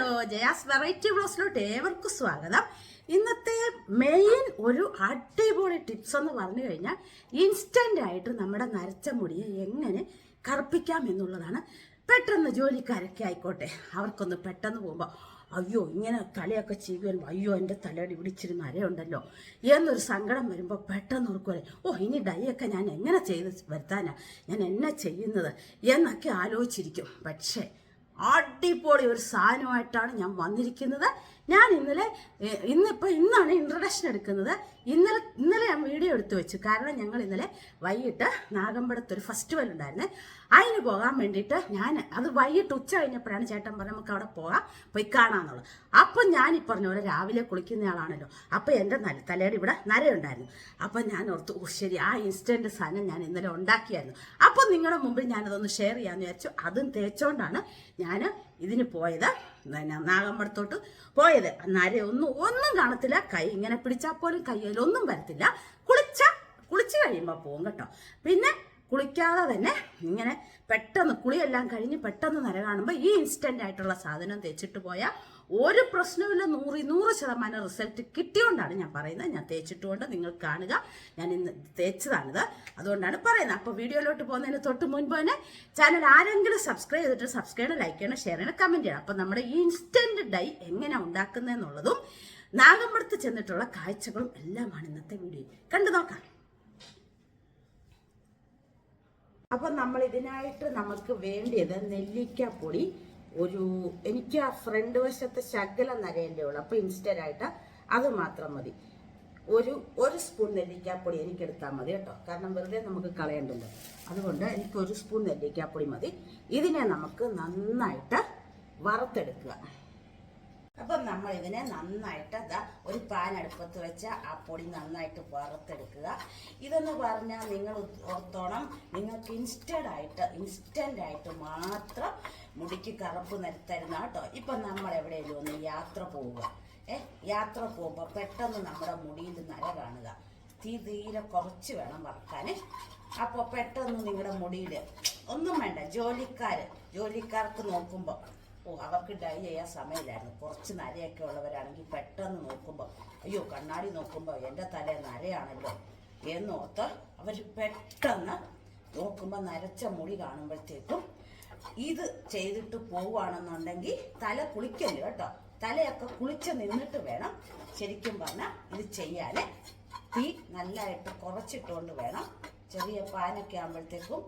Hello Jaya's variety ബ്ലോസിലോട്ട് ഏവർക്കും സ്വാഗതം. ഇന്നത്തെ മെയിൻ ഒരു അടിപൊളി ടിപ്സ് എന്ന് പറഞ്ഞു കഴിഞ്ഞാൽ ഇൻസ്റ്റന്റ് ആയിട്ട് നമ്മുടെ നരച്ച മുടിയെ എങ്ങനെ കറുപ്പിക്കാം എന്നുള്ളതാണ്. പെട്ടെന്ന് ജോലിക്കാരൊക്കെ ആയിക്കോട്ടെ അവർക്കൊന്ന് പെട്ടെന്ന് പോകുമ്പോൾ അയ്യോ ഇങ്ങനെ തലയൊക്കെ ചെയ്യുമ്പോൾ അയ്യോ എന്റെ തലയുടെ ഇവിടെ അരയുണ്ടല്ലോ എന്നൊരു സങ്കടം വരുമ്പോൾ പെട്ടെന്ന് ഓർക്കുമല്ലേ ഓ ഇനി ഡൈയൊക്കെ ഞാൻ എങ്ങനെ ചെയ്ത് വരുത്താനാ? ഞാൻ എന്നെ ചെയ്യുന്നത്? എന്നൊക്കെ ആലോചിച്ചിരിക്കും. പക്ഷേ അടിപൊളി ഒരു സാധനമായിട്ടാണ് ഞാൻ വന്നിരിക്കുന്നത്. ഞാൻ ഇന്നലെ ഇന്നിപ്പോൾ ഇന്നാണ് ഇൻട്രഡക്ഷൻ എടുക്കുന്നത്. ഇന്നലെ ഇന്നലെ ഞാൻ വീഡിയോ എടുത്തു വെച്ചു. കാരണം ഞങ്ങൾ ഇന്നലെ വൈകിട്ട് നാഗമ്പടത്ത് ഒരു ഫെസ്റ്റിവൽ ഉണ്ടായിരുന്നേ. അതിന് പോകാൻ വേണ്ടിയിട്ട് ഞാൻ അത് വൈകിട്ട് ഉച്ച കഴിഞ്ഞപ്പോഴാണ് ചേട്ടൻ പറഞ്ഞത് നമുക്ക് അവിടെ പോകാം പോയി കാണാമെന്നുള്ളത് അപ്പം ഞാൻ ഈ പറഞ്ഞ പോലെ രാവിലെ കുളിക്കുന്ന ആളാണല്ലോ അപ്പം എന്റെ നര തലയുടെ ഇവിടെ നരയുണ്ടായിരുന്നു. അപ്പം ഞാൻ ഓർത്തു ഓ ശരി ആ ഇൻസ്റ്റന്റ് സാധനം ഞാൻ ഇന്നലെ ഉണ്ടാക്കിയായിരുന്നു. അപ്പം നിങ്ങളുടെ മുമ്പിൽ ഞാനതൊന്ന് ഷെയർ ചെയ്യാമെന്ന് വിചാരിച്ചു. അതും തേച്ചോണ്ടാണ് ഞാൻ ഇതിന് പോയത്. പിന്നെ നാഗമ്പടത്തോട്ട് പോയത്. അന്നാരെ ഒന്നും ഒന്നും കാണത്തില്ല. കൈ ഇങ്ങനെ പിടിച്ചാൽ പോലും കയ്യിലൊന്നും വരത്തില്ല. കുളിച്ച കുളിച്ച് കഴിയുമ്പോൾ പോകും കേട്ടോ. പിന്നെ കുളിക്കാതെ തന്നെ ഇങ്ങനെ പെട്ടെന്ന് കുളിയെല്ലാം കഴിഞ്ഞ് പെട്ടെന്ന് നര കാണുമ്പോൾ ഈ ഇൻസ്റ്റന്റ് ആയിട്ടുള്ള സാധനം തേച്ചിട്ട് പോയാൽ ഒരു പ്രശ്നമില്ല നൂറ് നൂറ് ശതമാനം റിസൾട്ട് കിട്ടിയോണ്ടാണ് ഞാൻ പറയുന്നത്. ഞാൻ തേച്ചിട്ടുകൊണ്ട് നിങ്ങൾ കാണുക. ഞാൻ ഇന്ന് തേച്ചതാണിത്. അതുകൊണ്ടാണ് പറയുന്നത്. അപ്പോൾ വീഡിയോയിലോട്ട് പോകുന്നതിന് തൊട്ട് മുൻപ് തന്നെ ചാനൽ ആരെങ്കിലും സബ്സ്ക്രൈബ് ചെയ്തിട്ട് സബ്സ്ക്രൈബ് ലൈക്ക് ചെയ്യണം ഷെയർ ചെയ്യണം കമന്റ് ചെയ്യണം. അപ്പോൾ നമ്മുടെ ഈ ഇൻസ്റ്റന്റ് ഡൈ എങ്ങനെ ഉണ്ടാക്കുന്നതെന്നുള്ളതും നാഗമ്പടത്ത് ചെന്നിട്ടുള്ള കാഴ്ചകളും എല്ലാമാണ് ഇന്നത്തെ വീഡിയോ കണ്ടു നോക്കാം. അപ്പൊ നമ്മൾ ഇതിനായിട്ട് നമുക്ക് വേണ്ടിയത് നെല്ലിക്കാപ്പൊടി ഒരു എനിക്ക് ആ ഫ്രണ്ട് വശത്തെ ശകല നരയല്ലേ ഉള്ളു. അപ്പൊ ഇൻസ്റ്റന്റായിട്ട് അത് മാത്രം മതി. ഒരു ഒരു സ്പൂൺ നെല്ലിക്കാപ്പൊടി എനിക്ക് എടുത്താൽ മതി കേട്ടോ. കാരണം വെറുതെ നമുക്ക് കളയണ്ടല്ലോ. അതുകൊണ്ട് എനിക്ക് ഒരു സ്പൂൺ നെല്ലിക്കാപ്പൊടി മതി. ഇതിനെ നമുക്ക് നന്നായിട്ട് വറുത്തെടുക്കുക. അപ്പം നമ്മൾ ഇതിനെ നന്നായിട്ട് അതാ ഒരു പാൻ അടുപ്പത്ത് വെച്ച ആ പൊടി നന്നായിട്ട് വറുത്തെടുക്കുക. ഇതെന്ന് പറഞ്ഞാൽ നിങ്ങൾ ഓർത്തോണം. നിങ്ങൾക്ക് ഇൻസ്റ്റന്റായിട്ട് ആയിട്ട് മാത്രം മുടിക്ക് കറുപ്പ് നിരത്തരുന്ന കേട്ടോ. ഇപ്പം നമ്മൾ എവിടെയെങ്കിലും ഒന്ന് യാത്ര പോവുക. ഏ യാത്ര പോകുമ്പോൾ പെട്ടെന്ന് നമ്മുടെ മുടിയിൽ നര കാണുക. തീ തീരെ കുറച്ച് വേണം വറക്കാൻ അപ്പോൾ പെട്ടെന്ന് നിങ്ങളുടെ മുടിയിൽ ഒന്നും വേണ്ട ജോലിക്കാർ ജോലിക്കാർക്ക് നോക്കുമ്പോൾ ഓ അവർക്ക് ഡൈ ചെയ്യാൻ സമയമില്ലായിരുന്നു. കുറച്ച് നരയൊക്കെ ഉള്ളവരാണെങ്കിൽ പെട്ടെന്ന് നോക്കുമ്പോൾ അയ്യോ കണ്ണാടി നോക്കുമ്പോൾ എന്റെ തല നരയാണല്ലോ എന്നോർത്ത് അവർ പെട്ടെന്ന് നോക്കുമ്പോൾ നരച്ച മുടി കാണുമ്പോഴത്തേക്കും ഇത് ചെയ്തിട്ട് പോവുകയാണെന്നുണ്ടെങ്കിൽ തല കുളിക്കല്ലോ കേട്ടോ. തലയൊക്കെ കുളിച്ച് നിന്നിട്ട് വേണം ശരിക്കും പറഞ്ഞാൽ ഇത് ചെയ്യാൻ തീ നല്ലതായിട്ട് കുറച്ചിട്ടുകൊണ്ട് വേണം. ചെറിയ പാനൊക്കെ ആകുമ്പോഴത്തേക്കും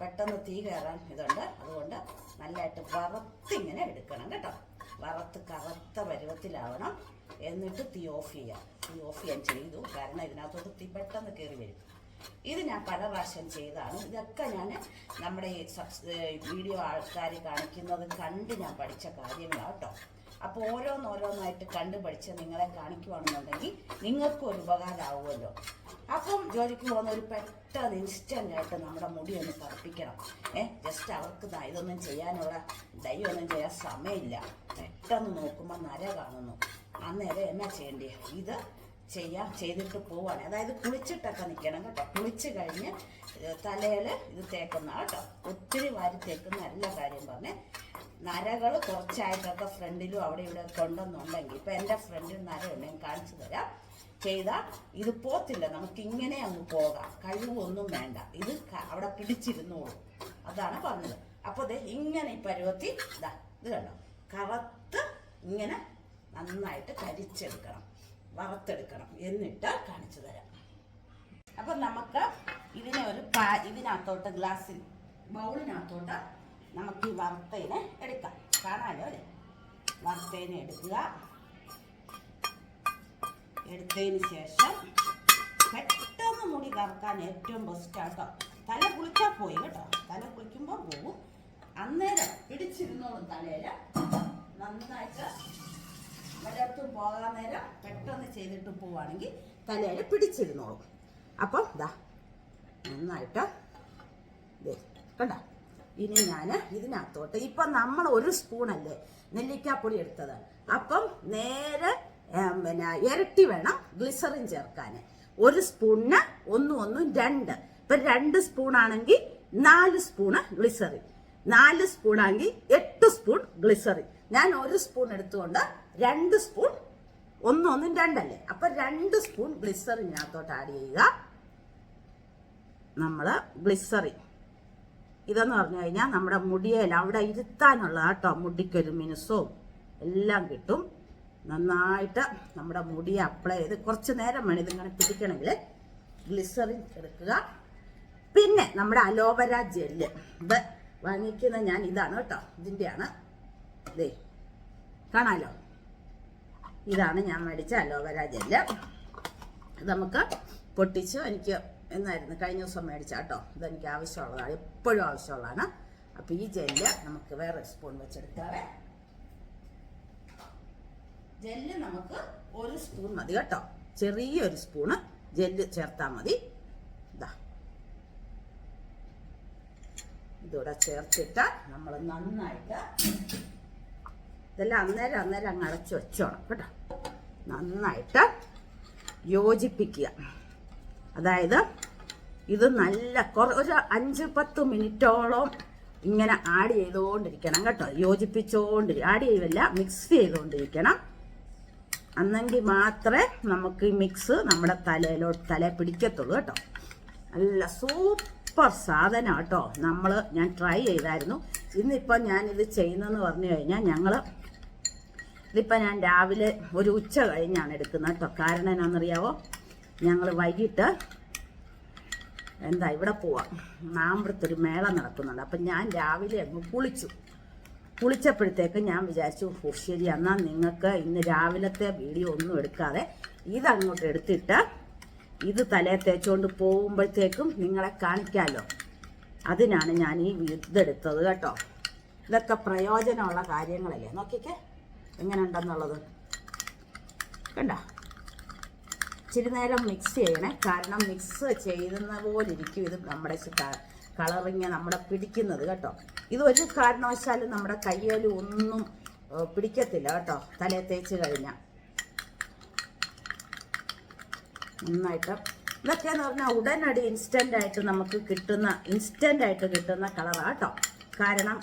പെട്ടെന്ന് തീ കയറാൻ ഇതുണ്ട്. അതുകൊണ്ട് നല്ലതായിട്ട് വറുത്തിങ്ങനെ എടുക്കണം കേട്ടോ. വറുത്ത് കറുത്ത പരുവത്തിലാവണം. എന്നിട്ട് തീ ഓഫ് ചെയ്യാം. തീ ഓഫ് ചെയ്യാൻ ചെയ്തു. കാരണം ഇതിനകത്തോട്ട് തീ പെട്ടെന്ന് കയറി വരും. ഇത് ഞാൻ പല പ്രാവശ്യം ചെയ്തതാണ് ഇതൊക്കെ ഞാൻ നമ്മുടെ ഈ സബ്സ് വീഡിയോ ആൾക്കാർ കാണിക്കുന്നത് കണ്ട് ഞാൻ പഠിച്ച കാര്യങ്ങളാണ് കേട്ടോ അപ്പോൾ ഓരോന്നോരോന്നായിട്ട് കണ്ട് പഠിച്ച് നിങ്ങളെ കാണിക്കുവാണെന്നുണ്ടെങ്കിൽ നിങ്ങൾക്കും ഒരു ഉപകാരമാവുമല്ലോ അപ്പം ജോലിക്ക് പോകുന്ന ഒരു പെട്ടെന്ന് ഇൻസ്റ്റന്റ് ആയിട്ട് നമ്മുടെ മുടി ഒന്ന് പറപ്പിക്കണം ഏ ജസ്റ്റ് അവർക്ക് ഇതൊന്നും ചെയ്യാനുള്ള ദൈവമൊന്നും ചെയ്യാൻ സമയമില്ല. പെട്ടെന്ന് നോക്കുമ്പോൾ നര കാണുന്നു. അന്നേരം എന്നാ ചെയ്യേണ്ടേ? ഇത് ചെയ്യാം ചെയ്തിട്ട് പോവാണ്. അതായത് കുളിച്ചിട്ടൊക്കെ നിൽക്കണം കേട്ടോ. കുളിച്ച് കഴിഞ്ഞ് തലയിൽ ഇത് തേക്കുന്ന കേട്ടോ. ഒത്തിരി വാരി തേക്കുന്ന നല്ല കാര്യം പറഞ്ഞ്. നരകൾ കുറച്ചായിട്ടൊക്കെ ഫ്രണ്ടിലും അവിടെ ഇവിടെ കൊണ്ടെന്നുണ്ടെങ്കിൽ ഇപ്പം എന്റെ ഫ്രണ്ടിൽ നരയുണ്ട് ഞാൻ കാണിച്ചു തരാം. ചെയ്താൽ ഇത് പോത്തില്ല നമുക്ക് ഇങ്ങനെ അങ്ങ് പോകാം. കഴിവൊന്നും വേണ്ട. ഇത് അവിടെ പിടിച്ചിരുന്നോളൂ. അതാണ് പറഞ്ഞത്. അപ്പോൾ ദേ ഇങ്ങനെ ഈ പരുവത്തി ഇതാ ഇത് കണ്ടോ? കറുത്ത് ഇങ്ങനെ നന്നായിട്ട് കരിച്ചെടുക്കണം. വറുത്തെടുക്കണം. എന്നിട്ട് കാണിച്ചു തരാം. അപ്പം നമുക്ക് ഇതിനെ ഒരു പാ ഇതിനകത്തോട്ട് ഗ്ലാസ്സിൽ ബൗളിനകത്തോട്ട് നമുക്ക് ഈ വറുത്തതിനെ എടുക്കാം. കാണാമല്ലോ അല്ലേ? വറുത്തതിനെ എടുക്കുക. എടുത്തതിന് ശേഷം പെട്ടെന്ന് മുടി കറക്കാൻ ഏറ്റവും ബെസ്റ്റ് ആട്ടോ തല കുളിച്ചാൽ പോയി കേട്ടോ. തല കുളിക്കുമ്പോൾ പോകും അന്നേരം പിടിച്ചിരുന്നോളും തലയിൽ നന്നായിട്ട് വല്ലയിടത്തും പോകാൻ നേരം പെട്ടെന്ന് ചെയ്തിട്ട് പോവുകയാണെങ്കിൽ തലയിൽ പിടിച്ചിരുന്നോളും. അപ്പം ഇതാ നന്നായിട്ട് കണ്ട? ഇനി ഞാൻ ഇതിനകത്തോട്ട് ഇപ്പം നമ്മൾ ഒരു സ്പൂണല്ലേ നെല്ലിക്കാപ്പൊടി എടുത്തത്. അപ്പം നേരെ പിന്നെ ഇരട്ടി വേണം ഗ്ലിസറിൻ ചേർക്കാൻ. ഒരു സ്പൂണിന് ഒന്നും ഒന്നും രണ്ട്. ഇപ്പം രണ്ട് സ്പൂണാണെങ്കിൽ നാല് സ്പൂണ് ഗ്ലിസറിൻ നാല് സ്പൂൺ ആണെങ്കിൽ എട്ട് സ്പൂൺ ഗ്ലിസറിൻ ഞാൻ ഒരു സ്പൂൺ എടുത്തുകൊണ്ട് രണ്ട് സ്പൂൺ ഒന്നൊന്നും രണ്ടല്ലേ? അപ്പൊ രണ്ട് സ്പൂൺ ഗ്ലിസറിനകത്തോട്ട് ആഡ് ചെയ്യുക. നമ്മൾ ഗ്ലിസറിൻ ഇതെന്ന് പറഞ്ഞു കഴിഞ്ഞാൽ നമ്മുടെ മുടിയേൽ അവിടെ ഇരുത്താനുള്ള കേട്ടോ മുടിക്കൊരു മിനുസവും എല്ലാം കിട്ടും. നന്നായിട്ട് നമ്മുടെ മുടി അപ്ലൈ ചെയ്ത് കുറച്ച് നേരം വേണം ഇതിങ്ങനെ പിടിക്കണമെങ്കിൽ ഗ്ലിസറിൻ എടുക്കുക. പിന്നെ നമ്മുടെ അലോവര ജെല്ല്. ഇത് വാങ്ങിക്കുന്ന ഞാൻ ഇതാണ് കേട്ടോ ഇതിന്റെയാണ് ഇതേ കാണാലോ? ഇതാണ് ഞാൻ മേടിച്ച അലോവേര ജെല്ല്. നമുക്ക് പൊട്ടിച്ച് എനിക്ക് എന്നായിരുന്നു? കഴിഞ്ഞ ദിവസം മേടിച്ച കേട്ടോ. ഇതെനിക്ക് ആവശ്യമുള്ളതാണ്. എപ്പോഴും ആവശ്യമുള്ളതാണ്. അപ്പോൾ ഈ ജെല്ല് നമുക്ക് വേറെ സ്പൂൺ വെച്ചെടുക്കാം ജെല്ല് നമുക്ക് ഒരു സ്പൂൺ മതി കേട്ടോ. ചെറിയൊരു സ്പൂണ് ജെല്ല് ചേർത്താൽ മതി. ഇതാ ഇതൂടെ ചേർത്തിട്ട് നമ്മൾ നന്നായിട്ട് ഇതെല്ലാം അന്നേരം അന്നേരം അങ്ങ് അടച്ചു വെച്ചോണം കേട്ടോ. നന്നായിട്ട് യോജിപ്പിക്കുക. അതായത് ഇത് നല്ല ഒരു അഞ്ച് പത്ത് മിനിറ്റോളം ഇങ്ങനെ ആഡ് ചെയ്തുകൊണ്ടിരിക്കണം കേട്ടോ. യോജിപ്പിച്ചുകൊണ്ട് ആഡ് ചെയ്യുമല്ല മിക്സ് ചെയ്തുകൊണ്ടിരിക്കണം അന്നെങ്കിൽ മാത്രമേ നമുക്ക് ഈ മിക്സ് നമ്മുടെ തലയിലോട്ട് തല പിടിക്കത്തുള്ളൂ കേട്ടോ. നല്ല സൂപ്പർ സാധനം കേട്ടോ. നമ്മൾ ഞാൻ ട്രൈ ചെയ്തായിരുന്നു. ഇന്നിപ്പോൾ ഞാനിത് ചെയ്യുന്നതെന്ന് പറഞ്ഞു കഴിഞ്ഞാൽ ഞങ്ങൾ ഇതിപ്പോൾ ഞാൻ രാവിലെ ഒരു ഉച്ച കഴിഞ്ഞാണ് എടുക്കുന്നത് കേട്ടോ. കാരണം എന്നാണെന്നറിയാവോ ഞങ്ങൾ വൈകിട്ട് എന്താ ഇവിടെ പോവാം. മാമ്പഴത്തൊരു മേള നടക്കുന്നുണ്ട്. അപ്പം ഞാൻ രാവിലെ അങ്ങ് കുളിച്ചു. കുളിച്ചപ്പോഴത്തേക്ക് ഞാൻ വിചാരിച്ചു "ഓ, എന്നാൽ നിങ്ങൾക്ക് ഇന്ന് രാവിലത്തെ വീഡിയോ ഒന്നും എടുക്കാതെ ഇതങ്ങോട്ട് എടുത്തിട്ട് ഇത് തലയെ തേച്ചുകൊണ്ട് പോകുമ്പോഴത്തേക്കും നിങ്ങളെ കാണിക്കാമല്ലോ അതിനാണ് ഞാൻ ഈ ഇതെടുത്തത് കേട്ടോ. ഇതൊക്കെ പ്രയോജനമുള്ള കാര്യങ്ങളല്ലേ? നോക്കിക്കേ. എങ്ങനെ ഉണ്ടെന്നുള്ളത് കണ്ടോ? ഇച്ചിരി നേരം മിക്സ് ചെയ്യണേ. കാരണം മിക്സ് ചെയ്യുന്ന പോലെ ഇരിക്കും ഇത് നമ്മുടെ കളറിങ് നമ്മുടെ പിടിക്കുന്നത് കേട്ടോ. ഇത് ഒരു കാരണവശാലും നമ്മുടെ കയ്യിൽ ഒന്നും പിടിക്കത്തില്ല കേട്ടോ. തലയെ തേച്ച് കഴിഞ്ഞാൽ നന്നായിട്ട്. ഇതൊക്കെയെന്ന് പറഞ്ഞാൽ ഉടനടി ഇൻസ്റ്റന്റ് ആയിട്ട് നമുക്ക് കിട്ടുന്ന ഇൻസ്റ്റന്റ് ആയിട്ട് കിട്ടുന്ന കളറാണ് കേട്ടോ. കാരണം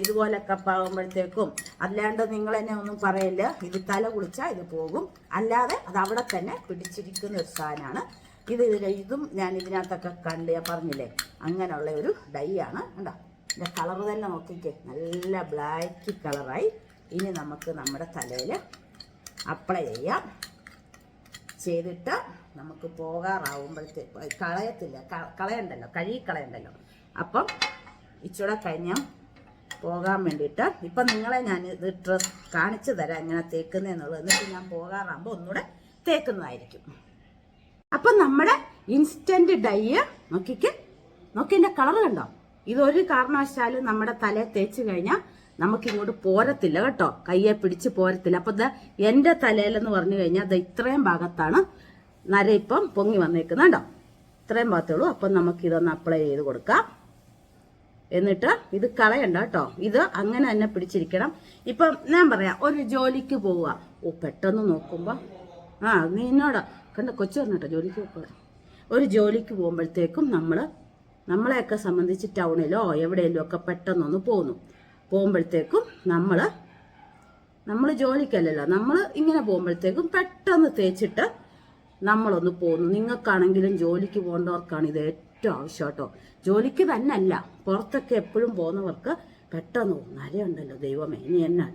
ഇതുപോലൊക്കെ പാകുമ്പോഴത്തേക്കും അല്ലാണ്ട് നിങ്ങൾ തന്നെ ഒന്നും പറയില്ല. ഇത് തല കുളിച്ചാൽ ഇത് പോകും. അല്ലാതെ അത് അവിടെ തന്നെ പിടിച്ചിരിക്കുന്ന ഒരു സാധനമാണ്. ഇത് ഇതും ഞാൻ ഇതിനകത്തൊക്കെ കണ്ട് ഞാൻ പറഞ്ഞില്ലേ? അങ്ങനെയുള്ള ഒരു ഡൈ ആണ്. കണ്ടോ? ഇതിന്റെ കളർ തന്നെ നോക്കിക്കേ. നല്ല ബ്ലാക്ക് കളറായി. ഇനി നമുക്ക് നമ്മുടെ തലയിൽ അപ്ലൈ ചെയ്യാം. ചെയ്തിട്ട് നമുക്ക് പോകാറാവുമ്പോഴത്തേക്ക് കളയത്തില്ല. കളയണ്ടല്ലോ. കഴുകി കളയണ്ടല്ലോ. അപ്പം ഇച്ചിടെ കഴിഞ്ഞാൽ പോകാൻ വേണ്ടിയിട്ട്. ഇപ്പം നിങ്ങളെ ഞാൻ ഇത് ഡ്രസ് കാണിച്ചു തരാം എങ്ങനെ തേക്കുന്നതെന്നുള്ളത് എന്നിട്ട് ഞാൻ പോകാറാകുമ്പോൾ ഒന്നുകൂടെ തേക്കുന്നതായിരിക്കും. അപ്പം നമ്മുടെ ഇൻസ്റ്റന്റ് ഡൈ നോക്കിക്ക്. നോക്കി എന്റെ കളർ കണ്ടോ? ഇതൊരു കാരണവശാലും നമ്മുടെ തല തേച്ച് കഴിഞ്ഞാൽ നമുക്ക് ഇങ്ങോട്ട് പോരത്തില്ല കേട്ടോ. കയ്യെ പിടിച്ച് പോരത്തില്ല. അപ്പോൾ ഇത് എന്റെ തലയിലെന്ന് പറഞ്ഞു കഴിഞ്ഞാൽ ഇത് ഇത്രയും ഭാഗത്താണ് നര ഇപ്പം പൊങ്ങി വന്നേക്കുന്നത് കണ്ടോ? ഇത്രയും ഭാഗത്തേ ഉള്ളൂ. അപ്പം നമുക്ക് ഇതൊന്ന് അപ്ലൈ ചെയ്ത് കൊടുക്കാം. എന്നിട്ട് ഇത് കളയണ്ട കേട്ടോ ഇത് അങ്ങനെ തന്നെ പിടിച്ചിരിക്കണം. ഇപ്പം ഞാൻ പറയാം ഒരു ജോലിക്ക് പോവുക. ഓ പെട്ടെന്ന് നോക്കുമ്പോൾ ആ നിന്നോട് കണ്ട കൊച്ചു പറഞ്ഞോട്ടോ ജോലിക്ക് പോവുക ഒരു ജോലിക്ക് പോകുമ്പോഴത്തേക്കും നമ്മൾ നമ്മളെയൊക്കെ സംബന്ധിച്ച് ടൗണിലോ എവിടെയെങ്കിലും ഒക്കെ പെട്ടെന്നൊന്ന് പോകുന്നു പോകുമ്പോഴത്തേക്കും നമ്മൾ നമ്മൾ ജോലിക്കല്ലല്ലോ. നമ്മൾ ഇങ്ങനെ പോകുമ്പോഴത്തേക്കും പെട്ടെന്ന് തേച്ചിട്ട് നമ്മളൊന്ന് പോകുന്നു നിങ്ങൾക്കാണെങ്കിലും ജോലിക്ക് പോകേണ്ടവർക്കാണ് ഇത് ആവശ്യം കേട്ടോ. ജോലിക്ക് തന്നെ അല്ല പുറത്തൊക്കെ എപ്പോഴും പോകുന്നവർക്ക് പെട്ടെന്ന് നരയുണ്ടല്ലോ ദൈവമേ ഇനി എന്നാ?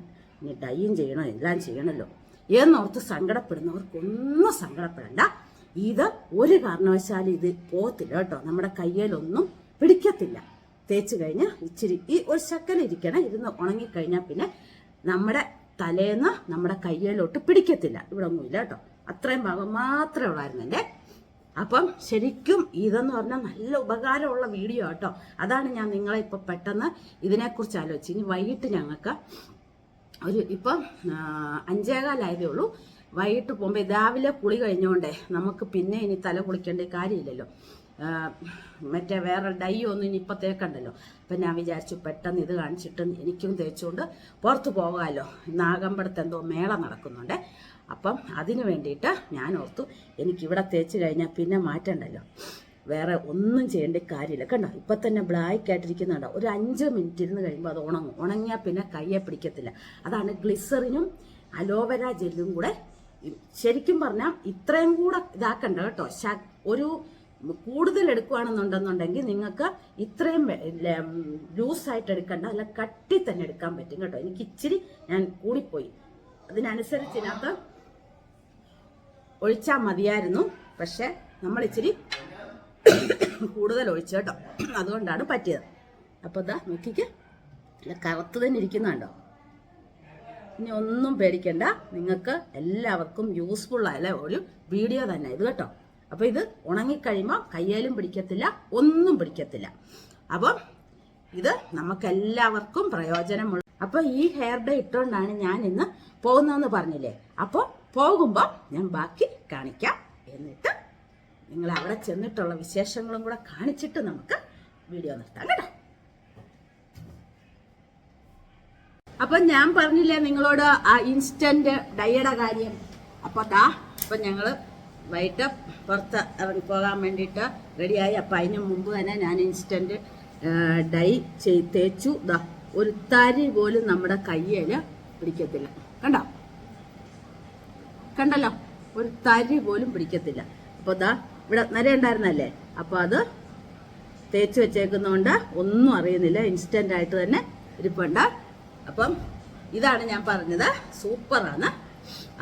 ഇനി ഡൈയും ചെയ്യണം എല്ലാം ചെയ്യണമല്ലോ എന്നോർത്ത് സങ്കടപ്പെടുന്നവർക്കൊന്നും സങ്കടപ്പെടണ്ട. ഇത് ഒരു കാരണവശാലും ഇത് പോകത്തില്ല കേട്ടോ. നമ്മുടെ കയ്യിലൊന്നും പിടിക്കത്തില്ല. തേച്ച് കഴിഞ്ഞാൽ ഇച്ചിരി ഈ ഒരു ശക്കല ഇരിക്കണം ഇരുന്ന് ഉണങ്ങിക്കഴിഞ്ഞാൽ പിന്നെ നമ്മുടെ തലേന്ന് നമ്മുടെ കയ്യിലോട്ട് പിടിക്കത്തില്ല. ഇവിടെ ഒന്നുമില്ല കേട്ടോ. അത്രയും ഭാഗം മാത്രമേ ഉള്ളായിരുന്നു എന്റെ അപ്പം ശരിക്കും ഇതെന്ന് പറഞ്ഞാൽ നല്ല ഉപകാരമുള്ള വീഡിയോ കേട്ടോ അതാണ് ഞാൻ നിങ്ങളെ ഇപ്പം പെട്ടെന്ന് ഇതിനെക്കുറിച്ച് ആലോചിച്ച്. ഇനി വൈകിട്ട് ഞങ്ങൾക്ക് ഒരു ഇപ്പം അഞ്ചേകാലായതേ ഉള്ളൂ. വൈകിട്ട് പോകുമ്പോൾ രാവിലെ കുളി കഴിഞ്ഞുകൊണ്ടേ നമുക്ക് പിന്നെ ഇനി തല കുളിക്കേണ്ട കാര്യമില്ലല്ലോ. മറ്റേ വേറെ ഡൈ ഒന്നും ഇപ്പം തേക്കണ്ടല്ലോ. അപ്പം ഞാൻ വിചാരിച്ചു പെട്ടെന്ന് ഇത് കാണിച്ചിട്ട് എനിക്കും തേച്ചുകൊണ്ട് പുറത്ത് പോകാമല്ലോ നാഗമ്പടത്ത് എന്തോ മേള നടക്കുന്നുണ്ട്. അപ്പം അതിന് വേണ്ടിയിട്ട് ഞാൻ ഓർത്തു എനിക്കിവിടെ തേച്ച് കഴിഞ്ഞാൽ പിന്നെ മാറ്റണ്ടല്ലോ. വേറെ ഒന്നും ചെയ്യേണ്ട കാര്യമില്ല. കണ്ടോ? ഇപ്പം തന്നെ ബ്ലാക്ക് ആയിട്ടിരിക്കുന്നുണ്ടോ? ഒരു അഞ്ച് മിനിറ്റ് ഇരുന്ന് കഴിയുമ്പോൾ അത് ഉണങ്ങും. ഉണങ്ങിയാൽ പിന്നെ കയ്യെ പിടിക്കത്തില്ല. അതാണ് ഗ്ലിസറിനും അലോവേര ജെല്ലും കൂടെ ശരിക്കും പറഞ്ഞാൽ ഇത്രയും കൂടെ ഇതാക്കണ്ട കേട്ടോ. ഒരു കൂടുതൽ എടുക്കുകയാണെന്നുണ്ടെന്നുണ്ടെങ്കിൽ നിങ്ങൾക്ക് ഇത്രയും ലൂസായിട്ട് എടുക്കണ്ട. അല്ല കട്ടി തന്നെ എടുക്കാൻ പറ്റും കേട്ടോ. എനിക്ക് ഇച്ചിരി ഞാൻ കൂടിപ്പോയി. അതിനനുസരിച്ച് ഇതിനകത്ത് ഒഴിച്ചാൽ മതിയായിരുന്നു. പക്ഷെ നമ്മൾ ഇച്ചിരി കൂടുതൽ ഒഴിച്ചു കേട്ടോ. അതുകൊണ്ടാണ് പറ്റിയത്. അപ്പോൾ ഇതാ നോക്കിക്ക്. അല്ല കറുത്ത് തന്നെ ഇരിക്കുന്നുണ്ടോ ഇനി ഒന്നും പേടിക്കണ്ട. നിങ്ങൾക്ക് എല്ലാവർക്കും യൂസ്ഫുൾ ആയ ഒരു വീഡിയോ തന്നെ ഇത് കേട്ടോ. അപ്പോൾ ഇത് ഉണങ്ങിക്കഴിയുമ്പോൾ കയ്യാലും പിടിക്കത്തില്ല ഒന്നും പിടിക്കത്തില്ല. അപ്പം ഇത് നമുക്ക് എല്ലാവർക്കും പ്രയോജനമുള്ള അപ്പോൾ ഈ ഹെയർ ഡേ ഇട്ടുകൊണ്ടാണ് ഞാൻ ഇന്ന് പോകുന്നതെന്ന് പറഞ്ഞില്ലേ? അപ്പോൾ പോകുമ്പോൾ ഞാൻ ബാക്കി കാണിക്കാം. എന്നിട്ട് നിങ്ങൾ അവിടെ ചെന്നിട്ടുള്ള വിശേഷങ്ങളും കൂടെ കാണിച്ചിട്ട് നമുക്ക് വീഡിയോ നിർത്താം കേട്ടോ. അപ്പൊ ഞാൻ പറഞ്ഞില്ലേ നിങ്ങളോട് ആ ഇൻസ്റ്റന്റ് ഡയയുടെ കാര്യം. അപ്പൊ താ അപ്പൊ ഞങ്ങൾ വൈകിട്ട് പുറത്ത് ഇറങ്ങി പോകാൻ വേണ്ടിയിട്ട് റെഡിയായി. അപ്പൊ അതിന് മുമ്പ് തന്നെ ഞാൻ ഇൻസ്റ്റന്റ് ഡൈ ചെയ് തേച്ചു ദാ ഒരു തരി പോലും നമ്മുടെ കയ്യിൽ പിടിക്കത്തില്ല. കണ്ടോ? കണ്ടല്ലോ? ഒരു തരി പോലും പിടിക്കത്തില്ല. അപ്പോൾ ദാ ഇവിടെ നര ഉണ്ടായിരുന്നല്ലേ? അപ്പോൾ അത് തേച്ച് വെച്ചേക്കുന്നതുകൊണ്ട് ഒന്നും അറിയുന്നില്ല. ഇൻസ്റ്റന്റ് ആയിട്ട് തന്നെ ഇരിപ്പുണ്ട്. അപ്പം ഇതാണ് ഞാൻ പറഞ്ഞത്. സൂപ്പറാണ്.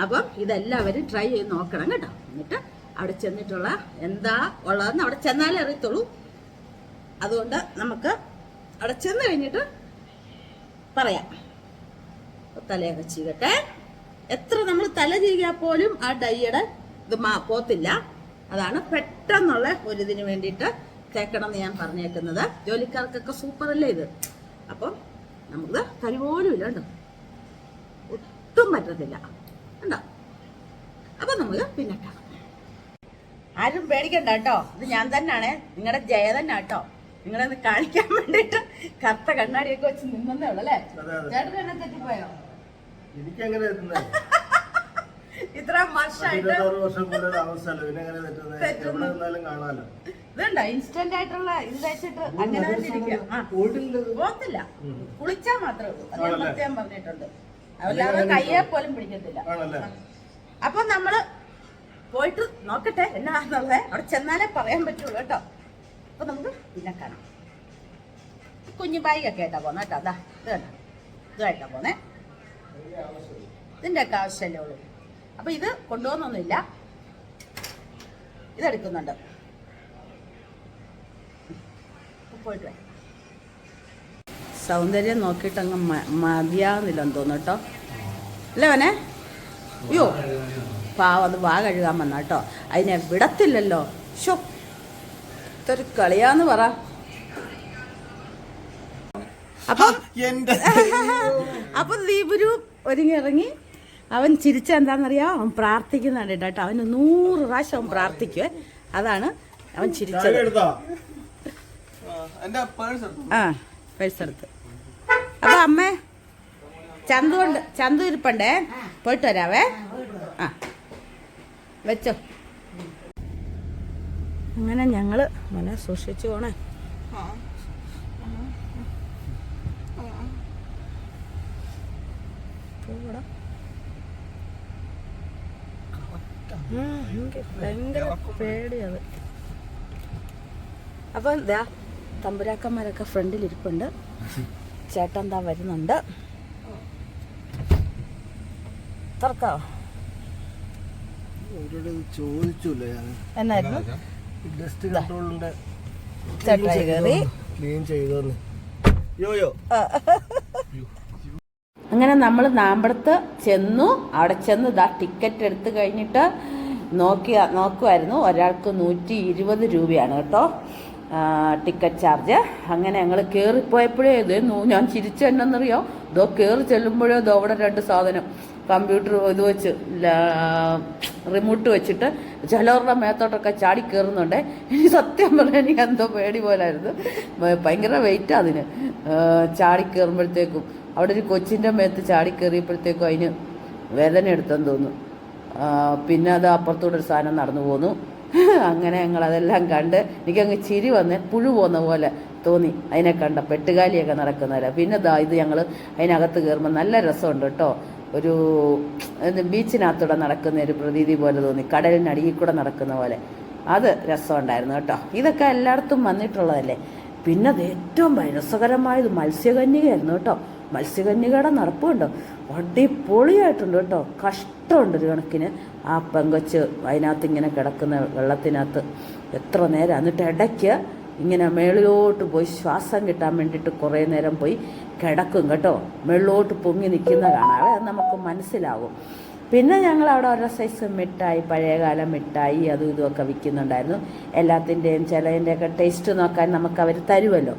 അപ്പം ഇതെല്ലാവരും ട്രൈ ചെയ്ത് നോക്കണം കേട്ടോ. എന്നിട്ട് അവിടെ ചെന്നിട്ടുള്ള എന്താ ഉള്ളതെന്ന് അവിടെ ചെന്നാലേ അറിയത്തുള്ളൂ. അതുകൊണ്ട് നമുക്ക് അവിടെ ചെന്ന് കഴിഞ്ഞിട്ട് പറയാം. തലയൊക്കെ ചീകട്ടെ. എത്ര നമ്മൾ തല ചീകിയാൽ പോലും ആ ഡൈയുടെ ഇത് മാ പോത്തില്ല. അതാണ് പെട്ടെന്നുള്ള ഒരു ഇതിന് വേണ്ടിയിട്ട് തേക്കണം എന്ന് ഞാൻ പറഞ്ഞേക്കുന്നത്. ജോലിക്കാർക്കൊക്കെ സൂപ്പർ അല്ലേ ഇത്? അപ്പം നമുക്ക് തരി പോലും ഇല്ല കേട്ടോ. ഒട്ടും പറ്റത്തില്ല. ഉണ്ടോ അപ്പൊ നമുക്ക് പിന്നെ കാണാം ആരും പേടിക്കണ്ട കേട്ടോ. ഇത് ഞാൻ തന്നെയാണ്. നിങ്ങളുടെ ജയ തന്നെ കേട്ടോ. നിങ്ങളെ കാണിക്കാൻ വേണ്ടിട്ട് കറുത്ത കണ്ണാടിയൊക്കെ വെച്ച് നിന്നേ ഉള്ളു അല്ലേ. ചേട്ടൻ എന്നെ തെറ്റിപ്പോയോ? എനിക്കങ്ങനെ ഇത്ര വർഷമായിട്ട് ഇരുപത്താറ് വർഷം കൂടുതൽ താമസമല്ലോ പിന്നെ എങ്ങനെ തെറ്റുന്നത് എവിടെ നിന്നാലും കാണാലോ? ഇതുണ്ടോ? ഇൻസ്റ്റന്റ് ആയിട്ടുള്ള ഇത് വെച്ചിട്ട് അങ്ങനെ തന്നെ ആ. പോകത്തില്ല. കുളിച്ചാ മാത്രമേ ഉള്ളൂ. അത് ഞാൻ പ്രത്യേകം പറഞ്ഞിട്ടുണ്ട്. അല്ലാതെ കയ്യെ പോലും പിടിക്കത്തില്ല. അപ്പൊ നമ്മൾ പോയിട്ട് നോക്കട്ടെ എന്നാന്നുള്ളത് അവിടെ ചെന്നാലേ പറയാൻ പറ്റുള്ളൂ കേട്ടോ. അപ്പൊ നമുക്ക് പിന്നെ കാണാം. കുഞ്ഞു ബാഗൊക്കെ ആയിട്ടാ പോന്നെ കേട്ടോ. അതാ ഇത് കേട്ടോ ഇതായിട്ടാ പോന്നെ. ഇതിന്റെ ഒക്കെ ആവശ്യമല്ലേ ഉള്ളൂ. അപ്പൊ ഇത് കൊണ്ടുപോകുന്നൊന്നുമില്ല. ഇതെടുക്കുന്നുണ്ട് പോയിട്ട് സൗന്ദര്യം നോക്കിയിട്ട് അങ്ങ് മതിയാവുന്നില്ലെന്ന് തോന്നുന്നു കേട്ടോ. അല്ലേ അവനെ അയ്യോ പാവം അത് വാ കഴുകാൻ വന്നാട്ടോ അതിനെ വിടത്തില്ലല്ലോ. ഷോ ഇതൊരു കളിയാന്ന് പറ. അപ്പം അപ്പൊ ദീപുരു ഒരുങ്ങി ഇറങ്ങി അവൻ ചിരിച്ച എന്താണെന്നറിയാം അവൻ പ്രാർത്ഥിക്കുന്നുണ്ട് കേട്ടോ അവന് നൂറ് പ്രാവശ്യം അവൻ പ്രാർത്ഥിക്കുവേ. അതാണ് അവൻ ചിരിച്ചത്. ആ പേഴ്സ് എടുത്ത്? അപ്പൊ അമ്മേ ചന്തു ഉണ്ട്. ചന്തു ഇരിപ്പണ്ടേ? പോയിട്ട് വരാവേ. ആ വെച്ചോ. അങ്ങനെ ഞങ്ങൾ മോനെ സൂക്ഷിച്ചു പോണേ. എനിക്ക് ഭയങ്കര പേടിയത് അപ്പൊ എന്താ തമ്പുരാക്കന്മാരൊക്കെ ഫ്രണ്ടിൽ ഇരിപ്പുണ്ട്. ചേട്ടൻ എന്താ വരുന്നുണ്ട്. അവരോട് ചോദിച്ചില്ല എന്നായിരുന്നു? ഡസ്റ്റ് കൺട്രോളിന്റെ ക്ലീൻ ചെയ്തോന്ന്. യോയോ? അങ്ങനെ നമ്മൾ നാമ്പടത്ത് ചെന്നു. അവിടെ ചെന്ന് ഇതാ ടിക്കറ്റ് എടുത്തു കഴിഞ്ഞിട്ട് നോക്കി നോക്കുമായിരുന്നു ഒരാൾക്ക് നൂറ്റി ഇരുപത് രൂപയാണ് കേട്ടോ ടിക്കറ്റ് ചാർജ് അങ്ങനെ ഞങ്ങൾ കയറിപ്പോയപ്പോഴേ ഇത് ഞാൻ ചിരിച്ചെന്നറിയോ ഇതോ കയറി ചെല്ലുമ്പോഴോ ഇതോ അവിടെ രണ്ട് സാധനം കമ്പ്യൂട്ടർ ഇത് വെച്ച് റിമോട്ട് വെച്ചിട്ട് ചിലവരുടെ മേത്തോട്ടൊക്കെ ചാടി കയറുന്നുണ്ട് എനിക്ക് സത്യം പറഞ്ഞാൽ എനിക്ക് എന്തോ പേടി പോലായിരുന്നു. ഭയങ്കര വെയിറ്റ് അതിന്. ചാടി കയറുമ്പോഴത്തേക്കും അവിടെ ഒരു കൊച്ചിന്റെ മേത്ത് ചാടി കയറിയപ്പോഴത്തേക്കും അതിന് വേദന എടുത്തെന്ന് തോന്നുന്നു. പിന്നെ അത് അപ്പുറത്തൂടെ ഒരു സാധനം നടന്നു പോന്നു. അങ്ങനെ ഞങ്ങൾ അതെല്ലാം കണ്ട് എനിക്കങ്ങ് ചിരി വന്ന് പുഴു പോകുന്ന പോലെ തോന്നി. അതിനെ കണ്ട പെട്ടുകാലിയൊക്കെ നടക്കുന്നവരെ. പിന്നെ ദാ ഇത് ഞങ്ങൾ അതിനകത്ത് കയറുമ്പോൾ നല്ല രസമുണ്ട് കേട്ടോ. ഒരു ബീച്ചിനകത്തൂടെ നടക്കുന്ന ഒരു പ്രതീതി പോലെ തോന്നി. കടലിനടിയിൽ കൂടെ നടക്കുന്ന പോലെ. അത് രസമുണ്ടായിരുന്നു കേട്ടോ. ഇതൊക്കെ എല്ലായിടത്തും വന്നിട്ടുള്ളതല്ലേ? പിന്നെ അത് ഏറ്റവും രസകരമായത് മത്സ്യകന്യകയായിരുന്നു കേട്ടോ. മത്സ്യകന്യകയുടെ നടപ്പുണ്ടോ. അടിപൊളിയായിട്ടുണ്ട് കേട്ടോ. കഷ്ടമുണ്ട് ഒരു കണക്കിന് ആ പെങ്കൊച്ച് അതിനകത്ത് ഇങ്ങനെ കിടക്കുന്ന വെള്ളത്തിനകത്ത്. എത്ര നേരം എന്നിട്ട് ഇടയ്ക്ക് ഇങ്ങനെ മേളിലോട്ട് പോയി ശ്വാസം കിട്ടാൻ വേണ്ടിയിട്ട് കുറേ നേരം പോയി കിടക്കും കേട്ടോ. മേളിലോട്ട് പൊങ്ങി നിൽക്കുന്ന അത് നമുക്ക് മനസ്സിലാവും പിന്നെ ഞങ്ങൾ അവിടെ ഓരോ സൈസ് മിഠായി പഴയകാല മിഠായി അതും ഇതുമൊക്കെ വിൽക്കുന്നുണ്ടായിരുന്നു. എല്ലാത്തിന്റെയും ചിലതിന്റെയൊക്കെ ടേസ്റ്റ് നോക്കാൻ നമുക്ക് അവർ തരുമല്ലോ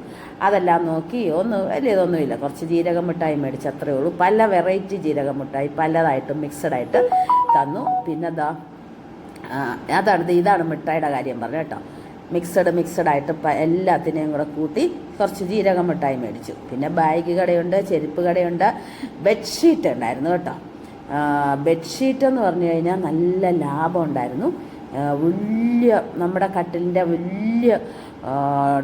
അതെല്ലാം നോക്കി ഒന്ന് വലിയതൊന്നുമില്ല കുറച്ച് ജീരക മിഠായി മേടിച്ച് അത്രയേ ഉള്ളൂ. പല വെറൈറ്റി ജീരക മിഠായി പലതായിട്ട് മിക്സഡായിട്ട് തന്നു. പിന്നെ ആ, അതാണ് ഇതാണ് മിഠായിയുടെ കാര്യം പറഞ്ഞു കേട്ടോ. മിക്സഡ് മിക്സഡ് ആയിട്ട് പ എല്ലാത്തിനെയും കൂടെ കൂട്ടി കുറച്ച് ജീരക മിഠായി മേടിച്ചു. പിന്നെ ബാഗ് കടയുണ്ട് ചെരുപ്പ് കടയുണ്ട് ബെഡ്ഷീറ്റ് ഉണ്ടായിരുന്നു കേട്ടോ. ബെഡ്ഷീറ്റ് എന്ന് പറഞ്ഞു കഴിഞ്ഞാൽ നല്ല ലാഭം ഉണ്ടായിരുന്നു. വലിയ നമ്മുടെ കട്ടിലിന്റെ വലിയ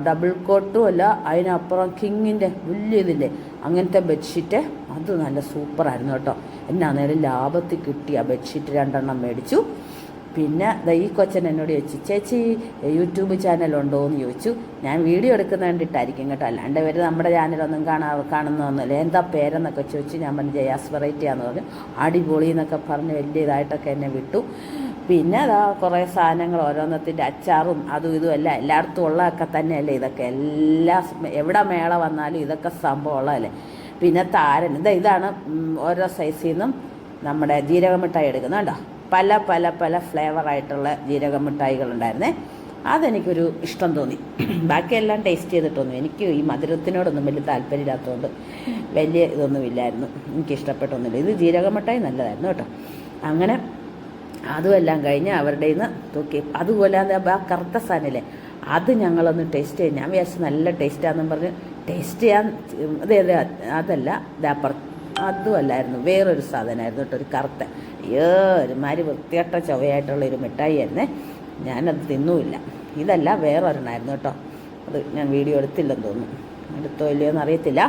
ഡബിൾ കോട്ടും അല്ല അതിനപ്പുറം കിങ്ങിന്റെ വലിയ ഇതില്ലേ അങ്ങനത്തെ ബെഡ്ഷീറ്റ് അത് നല്ല സൂപ്പറായിരുന്നു കേട്ടോ. എന്നാ നേരം ലാഭത്തിൽ കിട്ടിയ ബെഡ്ഷീറ്റ് രണ്ടെണ്ണം മേടിച്ചു. പിന്നെ ദാ ഈ കൊച്ചൻ എന്നോട് ചോദിച്ചു ചേച്ചി യൂട്യൂബ് ചാനലുണ്ടോ? എന്ന് ചോദിച്ചു. ഞാൻ വീഡിയോ എടുക്കുന്ന കണ്ടിട്ടായിരിക്കും കേട്ടോ. അല്ലാണ്ട് ഇവർ നമ്മുടെ ചാനലൊന്നും കാണാ കാണുന്നൊന്നുമില്ല. എന്താ പേരെന്നൊക്കെ ചോദിച്ചു ഞാൻ പറഞ്ഞു ജയാസ് വെറൈറ്റി ആണെന്ന് പറഞ്ഞു. അടിപൊളി എന്നൊക്കെ പറഞ്ഞ് വലിയ ഇതായിട്ടൊക്കെ എന്നെ വിട്ടു. പിന്നെ അതാ കുറേ സാധനങ്ങൾ ഓരോന്നത്തിന്റെ അച്ചാറും അതും ഇതും എല്ലാം എല്ലായിടത്തും ഉള്ളതൊക്കെ തന്നെയല്ലേ ഇതൊക്കെ. എല്ലാ എവിടെ മേള വന്നാലും ഇതൊക്കെ സംഭവം ഉള്ളതല്ലേ. പിന്നെ താരൻ ഇതാ ഇതാണ് ഓരോ സൈസിൽ നിന്നും നമ്മുടെ ജീരകമിട്ടായി എടുക്കുന്നത് കണ്ടോ? പല പല പല ഫ്ലേവറായിട്ടുള്ള ജീരക മിഠായികളുണ്ടായിരുന്നേ അതെനിക്കൊരു ഇഷ്ടം തോന്നി. ബാക്കിയെല്ലാം ടേസ്റ്റ് ചെയ്തിട്ടൊന്നും എനിക്ക് ഈ മധുരത്തിനോടൊന്നും വലിയ താല്പര്യമില്ലാത്തതുകൊണ്ട് വലിയ ഇതൊന്നും ഇല്ലായിരുന്നു. എനിക്ക് ഇഷ്ടപ്പെട്ടൊന്നുമില്ല. ഇത് ജീരക മിഠായി നല്ലതായിരുന്നു കേട്ടോ. അങ്ങനെ അതുമെല്ലാം കഴിഞ്ഞ് അവരുടെ നിന്ന് തൂക്കി. അതുപോലെ അത് ആ കറുത്ത സാധനമില്ലേ അത് ഞങ്ങളൊന്ന് ടേസ്റ്റ് ചെയ്യും ഞാൻ വിചാരിച്ചു നല്ല ടേസ്റ്റാന്നും പറഞ്ഞ് ടേസ്റ്റ് ചെയ്യാൻ അതെ അതെ അതല്ല ഇതപ്പുറം അതുമല്ലായിരുന്നു വേറൊരു സാധനമായിരുന്നു കേട്ടോ ഒരു കറുത്ത. അയ്യോ ഒരുമാതിരി വൃത്തികെട്ട ചൊവയായിട്ടുള്ള ഒരു മിഠായി തന്നെ ഞാനത് തിന്നുമില്ല ഇതല്ല വേറൊരെണ്ണമായിരുന്നു കേട്ടോ. അത് ഞാൻ വീഡിയോ എടുത്തില്ലെന്ന് തോന്നുന്നു. എടുത്തോ ഇല്ലയോ എന്നറിയത്തില്ല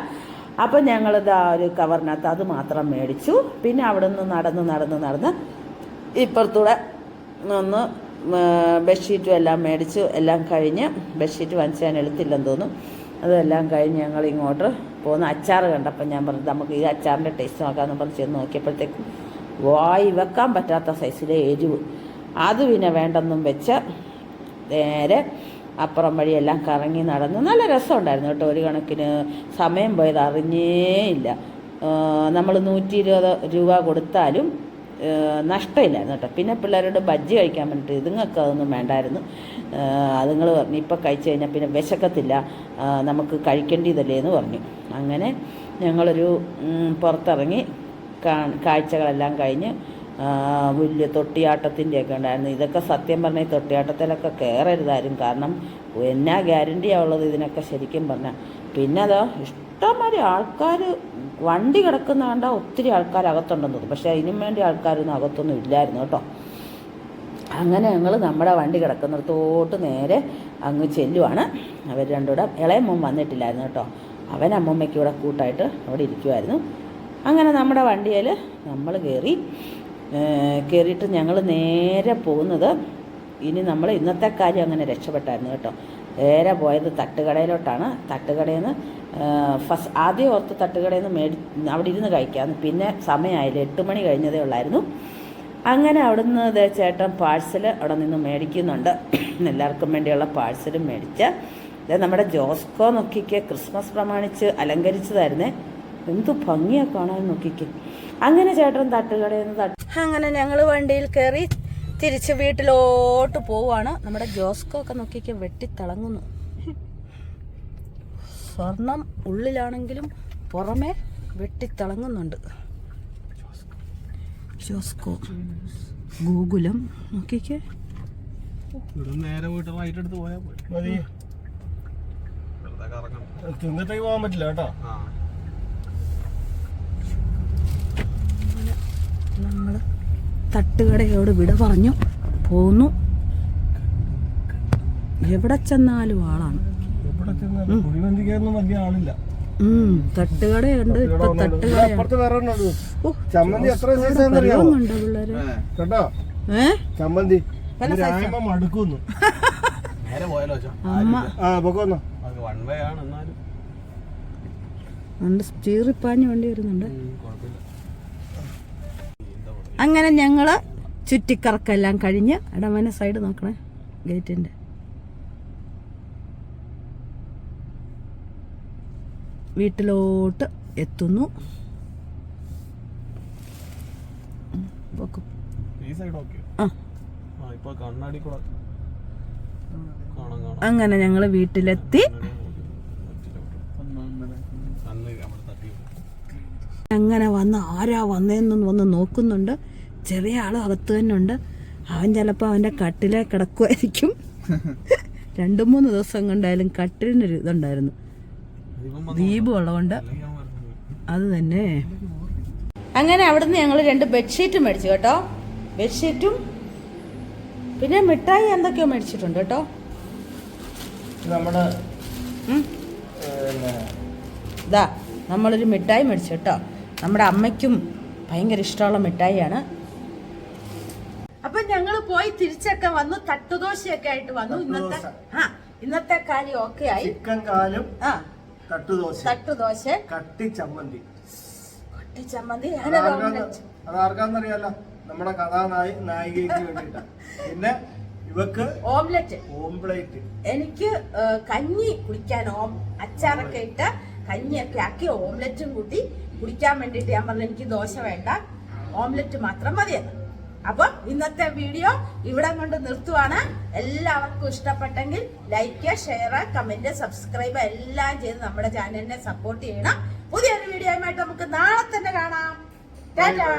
അപ്പം ഞങ്ങളിത് ആ ഒരു കവറിനകത്ത് അത് മാത്രം മേടിച്ചു. പിന്നെ അവിടെ നിന്ന് നടന്ന് നടന്ന് നടന്ന് ഇപ്പുറത്തൂടെ ഒന്ന് ബെഡ്ഷീറ്റും എല്ലാം മേടിച്ചു എല്ലാം കഴിഞ്ഞ് ബെഡ്ഷീറ്റ് വാങ്ങിച്ച് ഞാൻ എടുത്തില്ലെന്ന് തോന്നുന്നു. അതെല്ലാം കഴിഞ്ഞ് ഞങ്ങൾ ഇങ്ങോട്ട് പോകുന്ന. അച്ചാർ കണ്ടപ്പോൾ ഞാൻ പറഞ്ഞു നമുക്ക് ഈ അച്ചാറിന്റെ ടേസ്റ്റ് നോക്കാമെന്ന് പറഞ്ഞ് ചെന്ന് നോക്കിയപ്പോഴത്തേക്കും വായി വെക്കാൻ പറ്റാത്ത സൈസിലെ എരിവ്. അത് പിന്നെ വേണ്ടെന്നും വെച്ച് നേരെ അപ്പുറം വഴിയെല്ലാം കറങ്ങി നടന്ന് നല്ല രസമുണ്ടായിരുന്നു കേട്ടോ. ഒരു കണക്കിന് സമയം പോയത് അറിഞ്ഞേ ഇല്ല. നമ്മൾ നൂറ്റി ഇരുപത് രൂപ കൊടുത്താലും നഷ്ടമില്ലായിരുന്നു കേട്ടോ. പിന്നെ പിള്ളേരോട് ബജ്ജി കഴിക്കാൻ വേണ്ടിയിട്ട് ഇതുങ്ങൾക്ക് അതൊന്നും വേണ്ടായിരുന്നു. അതുങ്ങൾ പറഞ്ഞു. ഇപ്പം കഴിച്ചു കഴിഞ്ഞാൽ പിന്നെ വിശക്കത്തില്ല. നമുക്ക് കഴിക്കേണ്ടതല്ലേ? എന്ന് പറഞ്ഞു. അങ്ങനെ ഞങ്ങളൊരു പുറത്തിറങ്ങി കാഴ്ചകളെല്ലാം കഴിഞ്ഞ് വലിയ തൊട്ടിയാട്ടത്തിന്റെയൊക്കെ ഉണ്ടായിരുന്നു. ഇതൊക്കെ സത്യം പറഞ്ഞാൽ തൊട്ടിയാട്ടത്തിലൊക്കെ കയറരുതായിരുന്നു കാരണം എന്നാ ഗ്യാരണ്ടിയാണ് ഉള്ളത് ഇതിനൊക്കെ ശരിക്കും പറഞ്ഞാൽ പിന്നെ അതോ ഇഷ്ടംമാതിരി ആൾക്കാർ വണ്ടി കിടക്കുന്ന ഒത്തിരി ആൾക്കാർ അകത്തുണ്ടെന്ന് തോന്നുന്നു പക്ഷേ അതിനും വേണ്ടി ആൾക്കാരൊന്നും അകത്തൊന്നും ഇല്ലായിരുന്നു കേട്ടോ. അങ്ങനെ ഞങ്ങൾ നമ്മുടെ വണ്ടി കിടക്കുന്നിടത്തോട്ട് നേരെ അങ്ങ് ചെല്ലുവാണ്. അവർ രണ്ടുകൂടെ ഇളയമ്മ വന്നിട്ടില്ലായിരുന്നു കേട്ടോ. അവൻ അമ്മമ്മയ്ക്ക് ഇവിടെ കൂട്ടായിട്ട് അവിടെ ഇരിക്കുമായിരുന്നു അങ്ങനെ നമ്മുടെ വണ്ടിയിൽ നമ്മൾ കയറി കയറിയിട്ട് ഞങ്ങൾ നേരെ പോകുന്നത് ഇനി നമ്മൾ ഇന്നത്തെ കാര്യം അങ്ങനെ രക്ഷപ്പെട്ടായിരുന്നു കേട്ടോ. നേരെ പോയത് തട്ടുകടയിലോട്ടാണ്. തട്ടുകടയിൽ നിന്ന് ഫസ്റ്റ് ആദ്യം ഓർത്ത് തട്ടുകടയിൽ നിന്ന് മേടി അവിടെ ഇരുന്ന് കഴിക്കാമെന്ന് പിന്നെ സമയമായില്ല എട്ട് മണി കഴിഞ്ഞതേ ഉള്ളായിരുന്നു. അങ്ങനെ അവിടുന്ന് ചേട്ടൻ പാഴ്സൽ അവിടെ നിന്ന് മേടിക്കുന്നുണ്ട്. എല്ലാവർക്കും വേണ്ടിയുള്ള പാഴ്സലും മേടിച്ച. നമ്മുടെ ജോസ്കോ നോക്കിക്ക് ക്രിസ്മസ് പ്രമാണിച്ച് അലങ്കരിച്ചതായിരുന്നേ. എന്തു ഭംഗിയാ കാണാൻ നോക്കിക്ക്. അങ്ങനെ ചേട്ടൻ തട്ടുകടയിൽ നിന്ന് തട്ട് അങ്ങനെ ഞങ്ങൾ വണ്ടിയിൽ കയറി തിരിച്ച് വീട്ടിലോട്ട് പോവാണ്. നമ്മുടെ ജോസ്കോ ഒക്കെ നോക്കിക്ക വെട്ടിത്തിളങ്ങുന്നു. സ്വർണം ഉള്ളിലാണെങ്കിലും പുറമെ വെട്ടിത്തിളങ്ങുന്നുണ്ട്. ജോസ്കോ. ഗോകുലം നോക്കിക്കേ. ഇവിടെ നേരെ പോയിട്ട് റൈറ്റ് എടുത്ത് പോയാൽ മതി. തിന്നിട്ടേക്ക് പോകാൻ പറ്റില്ല കേട്ടോ. നമ്മൾ തട്ടുകടയോട് വിട പറഞ്ഞു. പോന്നു. എവിടെ ചെന്നാലും ആളാണ്. തട്ടുകടയുണ്ട്. ഇപ്പൊ ഇവിടെ തട്ടുകട അപ്പുറത്ത് വേറെ ഒന്നുണ്ട് ഓ, ചമ്മന്തി മടുക്കുന്നു. നേരെ വണ്ടി അച്ഛാ അങ്ങനെ ഞങ്ങൾ ചുറ്റിക്കറക്കെല്ലാം കഴിഞ്ഞ് ഇടമനെ സൈഡ് നോക്കണേ ഗേറ്റിന്റെ വീട്ടിലോട്ട് എത്തുന്നു. അങ്ങനെ ഞങ്ങൾ ഈ സൈഡ് ഓക്കെ ആ ആ ഇപ്പൊ കണ്ണാടി കൂടെ കാണാം കാണാം അങ്ങനെ ഞങ്ങൾ വീട്ടിലെത്തി അന്ന് അവിടെ തട്ടി അങ്ങനെ വന്ന് ആരാ വന്നതെന്നും വന്ന് നോക്കുന്നുണ്ട്. ചെറിയ ആളും അകത്ത് തന്നെ ഉണ്ട് അവൻ ചിലപ്പോൾ അവന്റെ കട്ടിലെ കിടക്കുമായിരിക്കും രണ്ട് മൂന്ന് ദിവസം കൊണ്ടായാലും കട്ടിലിനൊരു ഇതുണ്ടായിരുന്നു. ദ്വീപ് ദീപം ഉള്ളതുകൊണ്ട് അത് തന്നെ. അങ്ങനെ അവിടുന്ന് ഞങ്ങൾ രണ്ട് ബെഡ്ഷീറ്റും മേടിച്ചു കേട്ടോ. ബെഡ്ഷീറ്റും പിന്നെ മിഠായി എന്തൊക്കെയോ മേടിച്ചിട്ടുണ്ട് കേട്ടോ. നമ്മുടെ ഇതാ നമ്മളൊരു മിഠായി മേടിച്ചു കേട്ടോ. നമ്മുടെ അമ്മയ്ക്കും ഭയങ്കര ഇഷ്ടമുള്ള മിഠായിയാണ്. അപ്പൊ ഞങ്ങൾ പോയി തിരിച്ചൊക്കെ വന്നു തട്ടുദോശയൊക്കെ ആയിട്ട് വന്നു. ഇന്നത്തെ ആ ഇന്നത്തെ കാര്യം ഓക്കെ ആയി. ചിക്കൻ കാലും ആ തട്ടുദോശ. തട്ടുദോശ. കട്ടി ചമ്മന്തി. കൊട്ടി ചമ്മന്തി. അങ്ങനെ ഒരു omelette. അതാർക്കാന്നറിയാലോ? നമ്മുടെ കഥാനായി നായികയ്ക്ക് വേണ്ടിട്ടാ പിന്നെ ഇവക്ക് ഓംലെറ്റ്. ഓംപ്ലേറ്റ്. എനിക്ക് കഞ്ഞി കുടിക്കാൻ ഓം അച്ചാറൊക്കെ ഇട്ട് കഞ്ഞിയൊക്കെ ആക്കി ഓംലെറ്റും കൂട്ടി കുടിക്കാൻ വേണ്ടിയിട്ട് ഞാൻ പറഞ്ഞു എനിക്ക് ദോശ വേണ്ട ഓംലെറ്റ് മാത്രം മതിയെന്ന് അപ്പം ഇന്നത്തെ വീഡിയോ ഇവിടെ കൊണ്ട് നിർത്തുവാണ്. എല്ലാവർക്കും ഇഷ്ടപ്പെട്ടെങ്കിൽ ലൈക്ക് ഷെയർ കമന്റ് സബ്സ്ക്രൈബ് എല്ലാം ചെയ്ത് നമ്മുടെ ചാനലിനെ സപ്പോർട്ട് ചെയ്യണം. പുതിയൊരു വീഡിയോയുമായിട്ട് നമുക്ക് നാളെ തന്നെ കാണാം. ടാറ്റാ